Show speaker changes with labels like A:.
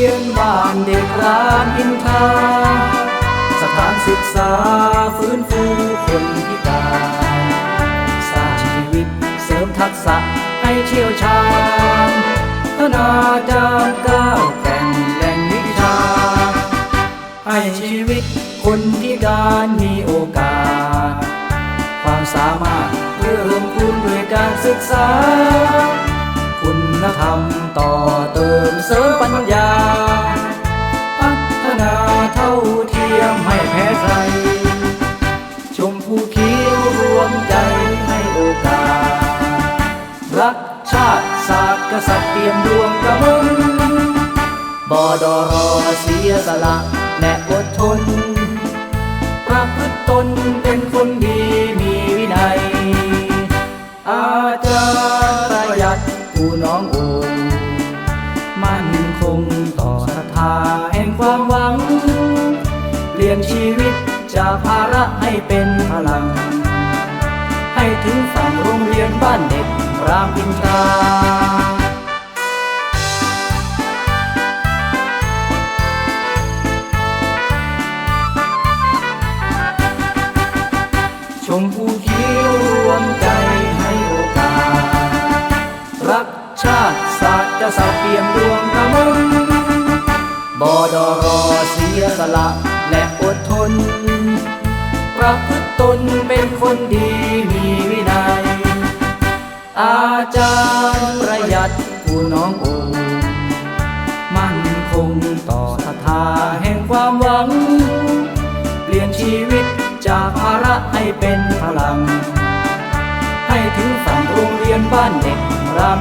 A: ียนบ้ามอินทราสถานศึกษาฟื้นฟูคนพิการสร้างชีวิตเสริมทักษะให้เชี่ยวชาญคณาจารก้าวแก่งแหล่งวิชา ให้ชีวิตคนพิการมีโอกาส ความสามารถเพิ่มพูนด้วยการศึกษา คุณธรรมต่อเติม เท่าเทียมให้แพ้ใครชมผู้เขียวรวมใจให้โอกาส รักชาติศาสตร์กษัตริย์เตรียมดวงกระมึงบอดอรอเสียสละและอดทน ประพฤติตนเป็นคนดีมีวินัย อาจารย์ประหยัดผู้น้องโอมั่นคงต่อศรัทธาแห่งความหวัง ลี่ยนชีวิตจากภาระให้เป็นพลัง ให้ถึงฝั่งโรงเรียนบ้านเด็กรามอินทราชมผู้เขียวรวมใจให้โอกาส รักชาติศาสตร์กษัตริย์เปี่ยมดวงกระมึงบอดอรอเสียสละและ อดทน ประพฤติตนเป็นคนดีมีวินัย อาจารย์ประหยัดผู้น้องโอมั่นคงต่อศรัทธาแห่งความหวัง เปลี่ยนชีวิตจากภาระให้เป็นพลัง ให้ถึงฝั่งโรงเรียนบ้านเด็กราม